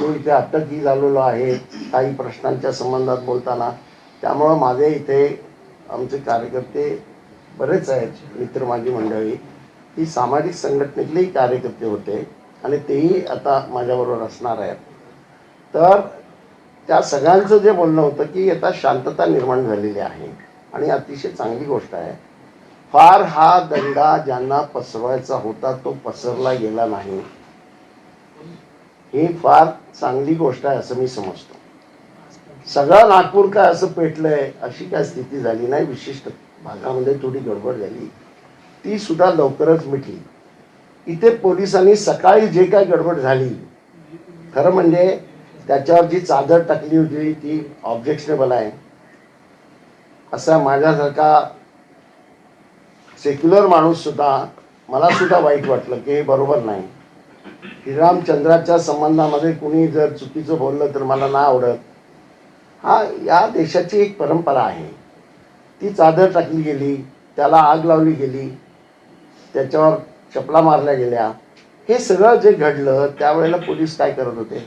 तो इथे अटकही झालेलो आहे काही प्रश्नांच्या संबंधात बोलताना त्यामुळं माझे इथे आमचे कार्यकर्ते बरेच आहेत मित्र माझी मंडळी. ती सामाजिक संघटनेतलेही कार्यकर्ते होते आणि तेही आता माझ्याबरोबर असणार आहेत. तर त्या सगळ्यांचं जे बोलणं होतं की आता शांतता निर्माण झालेली आहे आणि अतिशय चांगली गोष्ट आहे. फार हा दंगा ज्यांना पसरवायचा होता तो पसरला गेला नाही. ही फार चांगली गोष्ट आहे असं मी समजतो. सगळं नागपूर काय असं पेटलंय अशी काय स्थिती झाली नाही विशिष्ट भागामध्ये थोडी गडबड झाली. ती सुद्धा लवकरच मिटली. इथे पोलिसांनी सकाळी जे काय गडबड झाली खरं म्हणजे त्याच्यावर जी चादर टाकली होती ती ऑब्जेक्शनेबल आहे. असा माझ्यासारखा सेक्युलर माणूस सुद्धा मला सुद्धा वाईट वाटलं की हे बरोबर नाही. श्रीरामचंद्राच्या संबंधामध्ये कुणी जर चुकीचं बोललं तर मला ना आवडत. हा या देशाची एक परंपरा आहे. ती चादर टाकली गेली त्याला आग लावली गेली त्याच्यावर चपला मारल्या गेल्या. हे सगळं जे घडलं त्यावेळेला पोलीस काय करत होते?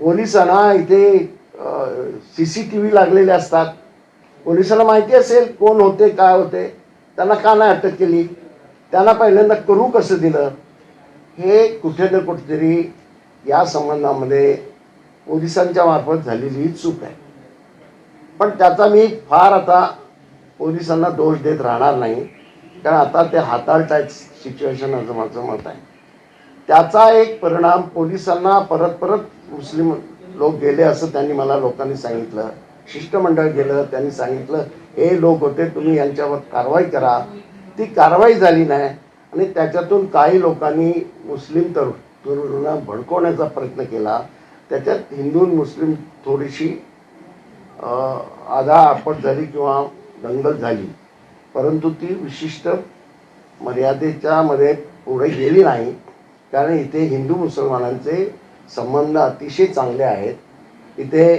पोलिसांना इथे सी सी टी व्ही लागलेले असतात. पोलिसांना माहिती असेल कोण होते काय होते? त्यांना का नाही अटक केली? त्यांना पहिल्यांदा करू कसं दिलं? हे कुठे ना कुठेतरी या संबंधामध्ये पोलिसांच्या मार्फत झालेली ही चूक आहे. पण त्याचा मी फार आता पोलिसांना दोष देत राहणार नाही कारण आता ते हाताळत सिच्युएशन असं माझं मत आहे. त्याचा एक परिणाम पोलिसांना परत परत मुस्लिम लोक गेले असं त्यांनी मला लोकांनी सांगितलं शिष्टमंडळ गेलं त्यांनी सांगितलं हे लोक होते तुम्ही यांच्यावर कारवाई करा. ती कारवाई झाली नाही आणि त्याच्यातून काही लोकांनी मुस्लिम तरुण तरुणांना भडकवण्याचा प्रयत्न केला. त्याच्यात हिंदू आणि मुस्लिम थोडीशी आधा आपट झाली किंवा दंगल झाली. परंतु ती विशिष्ट मर्यादेच्या मध्ये पुढे गेली नाही. कारण इथे हिंदू मुसलमानांचे संबंध अतिशय चांगले आहेत. इथे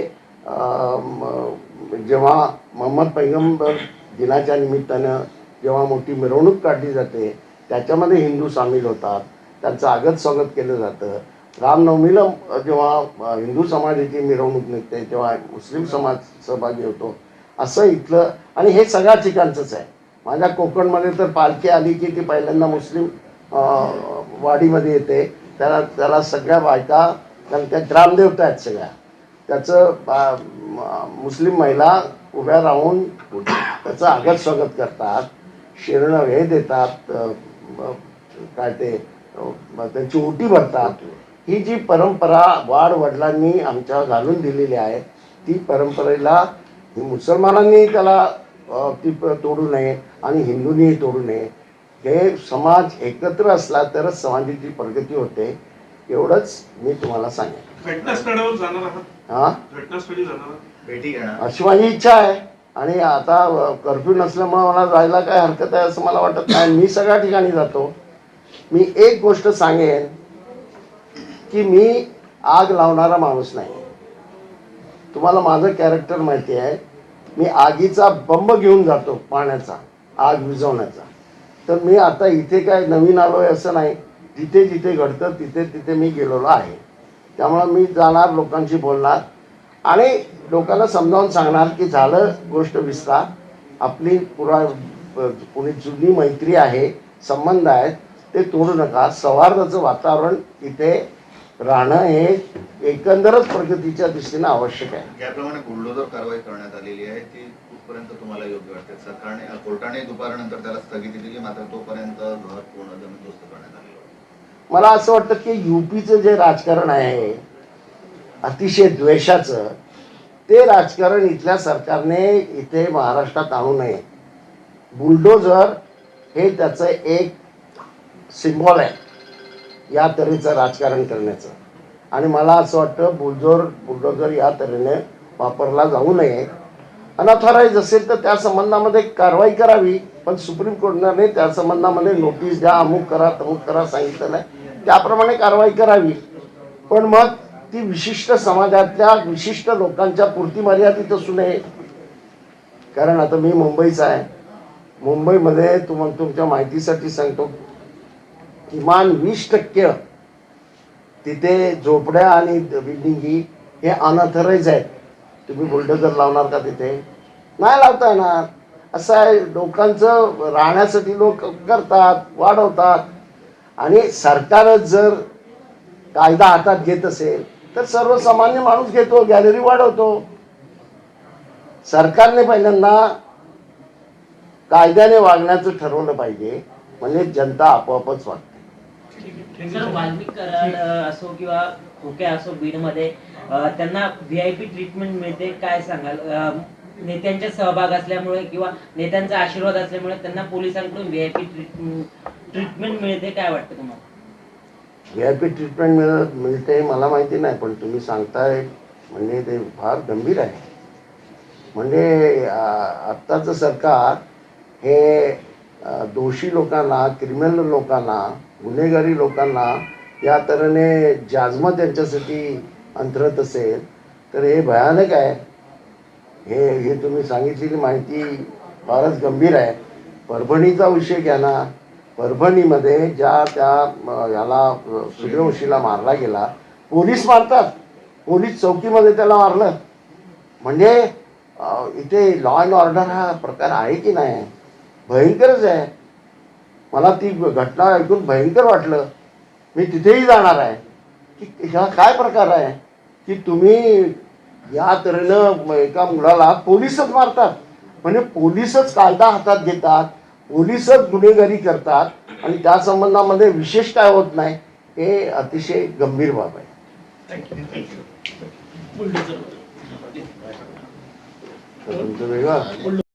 जेव्हा मोहम्मद पैगंबर दिनाच्या निमित्तानं जेव्हा मोठी मिरवणूक काढली जाते त्याच्यामध्ये हिंदू सामील होतात त्यांचं आगत स्वागत केलं जातं. रामनवमीला जेव्हा हिंदू समाजाची मिरवणूक निघते तेव्हा मुस्लिम समाज सहभागी होतो असं इथलं आणि हे सगळ्या ठिकाणचंच आहे. माझ्या कोकणमध्ये तर पालखी आली की ती पहिल्यांदा मुस्लिम वाडीमध्ये येते. त्याला त्याला सगळ्या बायका कारण त्या ग्रामदेवता आहेत सगळ्या. त्याचं बा- मुस्लिम महिला उभ्या राहून त्याचं आगत स्वागत करतात शिरणं हे देतात काय ते त्यांची ओटी भरतात ही जी परंपरा वाढ वडिलांनी आमच्या घालून दिलेली आहे ती परंपरेला मुसलमानांनी त्याला ती तोडू नये आणि हिंदूंनीही तोडू नये. हे समाज एकत्र असला तरच समाजाची प्रगती होते एवढंच मी तुम्हाला सांगेन. घटनास्थळावर जाणार आहात? हा? घटनास्थळी जाणार आहात? भेटी घेणार अशी माझी इच्छा आहे. आणि आता कर्फ्यू नसल्यामुळे मला जायला काय हरकत आहे असं मला वाटत नाही. मी सगळ्या ठिकाणी जातो. मी एक गोष्ट सांगेन की मी आग लावणारा माणूस नाही. तुम्हाला माझं कॅरेक्टर माहिती आहे. मी आगीचा बंब घेऊन जातो पाण्याचा आग विझवण्याचा. तर मी आता इथे काय नवीन आलो आहे असं नाही. जिथे जिथे घडतं तिथे तिथे मी गेलेलो आहे. त्यामुळं मी जाणार लोकांशी बोलणार. आणि लोकांना समजावून सांगणार की झालं गोष्ट विस्तार. आपली पुरा पुणे जुनी मैत्री आहे संबंध आहेत ते तोडू नका. सौहार्दाचं वातावरण इथे राहणं हे एकंदरच प्रगतीच्या दृष्टीनं आवश्यक आहे. ज्याप्रमाणे बुलडोजर कारवाई करण्यात आलेली आहे ती कुठपर्यंत तुम्हाला योग्य वाटते? सरकारने कोर्टाने दुपारनंतर त्याला स्थगिती दिली मात्र तोपर्यंत घर पूर्ण जमीनदोस्त करण्यात आलेलं. मला असं वाटतं की युपीचं जे राजकारण आहे अतिशय द्वेषाचं ते राजकारण इथल्या सरकारने इथे महाराष्ट्रात आणू नये. बुलडोझर हे त्याचं एक सिम्बॉल आहे या तऱ्हेचं राजकारण करण्याचं. आणि मला असं वाटतं बुलडोर बुलडोझर या तऱ्हेने वापरला जाऊ नये. अनऑथॉराईज असेल तर त्या संबंधामध्ये कारवाई करावी पण सुप्रीम कोर्टाने त्या संबंधामध्ये नोटीस द्या अमुक करा तमुक करा सांगितलेलं आहे. त्याप्रमाणे कारवाई करावी. पण मग ती विशिष्ट समाजातल्या विशिष्ट लोकांच्या पुरती मर्यादित असू नये. कारण आता मी मुंबईचा आहे. मुंबईमध्ये तुम्हाला तुमच्या माहितीसाठी सांगतो. किमान वीस टक्के तिथे झोपड्या आणि बिल्डिंगी हे अनथराईज आहेत. तुम्ही बुलडोजर लावणार का तिथे? नाही लावता येणार. असं आहे लोकांचं राहण्यासाठी लोक करतात वाढवतात. आणि सरकारच जर कायदा हातात घेत असेल तर सर्वसामान्य माणूस घेतो गॅलरी वाढवतो. सरकारने पहिल्यांदा कायद्याने वागण्याचं ठरवलं पाहिजे म्हणजे जनता आपोआपच वागते. असो किंवा खोके असो बीडमध्ये त्यांना व्ही आय पी ट्रीटमेंट मिळते काय सांगाल? नेत्यांचा सहभाग असल्यामुळे किंवा नेत्यांचा आशीर्वाद असल्यामुळे त्यांना पोलिसांकडून व्ही आय पी ट्रीटमेंट मिळते काय वाटतं तुम्हाला? व्ही आय पी ट्रीटमेंट मिळत मिळते मला माहिती नाही पण तुम्ही सांगताय म्हणजे ते फार गंभीर आहे. म्हणजे आत्ताचं सरकार हे दोषी लोकांना क्रिमिनल लोकांना गुन्हेगारी लोकांना या तऱ्हेने जाजमा त्यांच्यासाठी अंतरत असेल तर हे भयानक आहे. हे हे तुम्ही सांगितलेली माहिती फारच गंभीर आहे. परभणीचा विषय घ्या ना परभणीमध्ये ज्या त्या याला सूर्यवंशीला मारला गेला पोलीस मारतात. पोलीस चौकीमध्ये त्याला मारलं. म्हणजे इथे लॉ अँड ऑर्डर हा प्रकार आहे की नाही? भयंकरच आहे. मला ती घटना ऐकून भयंकर वाटलं. मी तिथेही जाणार आहे. की ह्या काय प्रकार आहे? की तुम्ही या तऱ्हेनं एका मुलाला पोलीसच मारतात. म्हणजे पोलीसच कायदा हातात घेतात. पोलीसच गुन्हेगारी करतात आणि त्या संबंधामध्ये विशेष काय होत नाही हे अतिशय गंभीर बाब आहे. तुमचं वेगळं.